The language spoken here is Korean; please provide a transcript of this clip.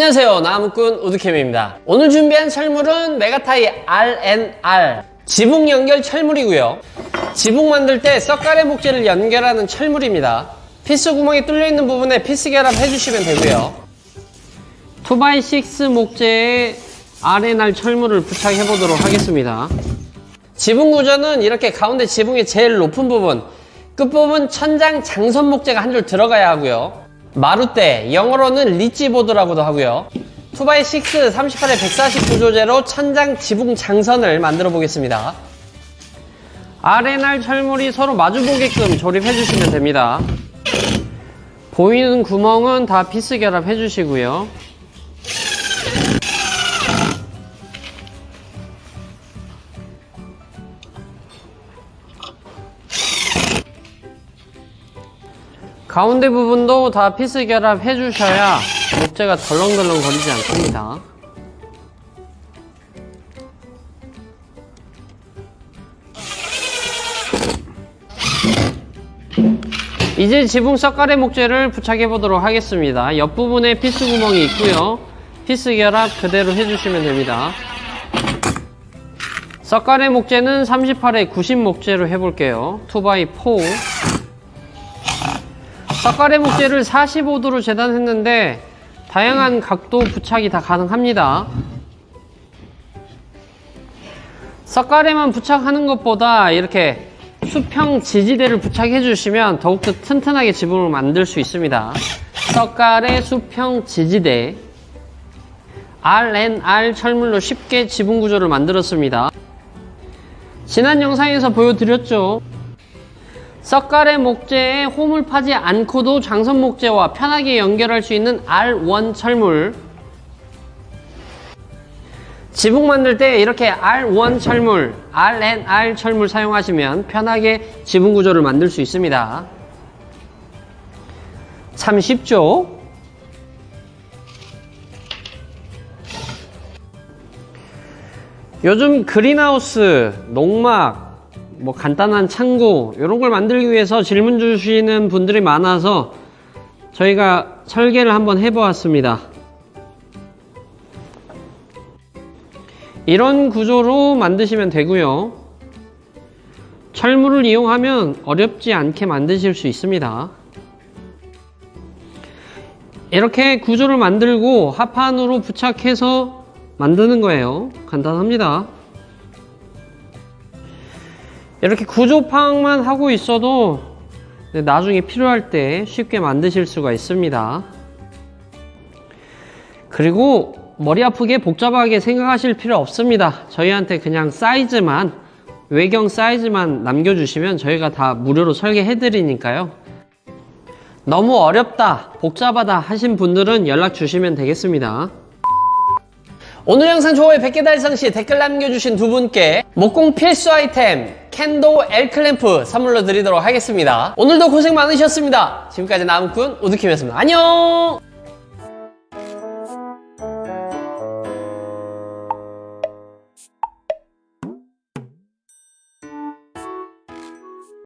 안녕하세요. 나무꾼 우드캠입니다. 오늘 준비한 철물은 메가타이 RNR 지붕 연결 철물이고요. 지붕 만들 때 썩가래 목재를 연결하는 철물입니다. 피스 구멍이 뚫려 있는 부분에 피스 결합 해주시면 되고요. 2x6 목재에 RNR 철물을 부착해 보도록 하겠습니다. 지붕 구조는 이렇게 가운데 지붕의 제일 높은 부분 끝부분 천장 장선 목재가 한 줄 들어가야 하고요 마루대 영어로는 리치보드라고도 하고요. 2x6 38에 140 구조재로 천장 지붕 장선을 만들어 보겠습니다. RNR 철물이 서로 마주보게끔 조립해 주시면 됩니다. 보이는 구멍은 다 피스 결합 해 주시고요 가운데 부분도 다 피스 결합 해주셔야 목재가 덜렁덜렁 거리지 않습니다. 이제 지붕 석가래 목재를 부착해 보도록 하겠습니다. 옆부분에 피스 구멍이 있고요. 피스 결합 그대로 해주시면 됩니다. 석가래 목재는 38에 90 목재로 해볼게요. 2x4 삭가래 목재를 45도로 재단했는데 다양한 각도 부착이 다 가능합니다. 삭가래만 부착하는 것보다 이렇게 수평 지지대를 부착해 주시면 더욱더 튼튼하게 지붕을 만들 수 있습니다. 썩가래 수평 지지대 RNR 철물로 쉽게 지붕 구조를 만들었습니다. 지난 영상에서 보여드렸죠. 썩가래 목재에 홈을 파지 않고도 장선 목재와 편하게 연결할 수 있는 R1 철물 지붕 만들 때 이렇게 R1 철물, RNR 철물 사용하시면 편하게 지붕 구조를 만들 수 있습니다. 참 쉽죠? 요즘 그린하우스, 농막, 뭐 간단한 창고 이런 걸 만들기 위해서 질문 주시는 분들이 많아서 저희가 설계를 한번 해보았습니다. 이런 구조로 만드시면 되고요. 철물을 이용하면 어렵지 않게 만드실 수 있습니다. 이렇게 구조를 만들고 합판으로 부착해서 만드는 거예요. 간단합니다. 이렇게 구조 파악만 하고 있어도 나중에 필요할 때 쉽게 만드실 수가 있습니다. 그리고 머리 아프게 복잡하게 생각하실 필요 없습니다. 저희한테 그냥 사이즈만, 외경 사이즈만 남겨주시면 저희가 다 무료로 설계해 드리니까요. 너무 어렵다, 복잡하다 하신 분들은 연락 주시면 되겠습니다. 오늘 영상 좋아요 100개 달성 시 댓글 남겨주신 두 분께 목공 필수 아이템 캔도 L클램프 선물로 드리도록 하겠습니다. 오늘도 고생 많으셨습니다. 지금까지 나무꾼 우드킴이었습니다. 안녕!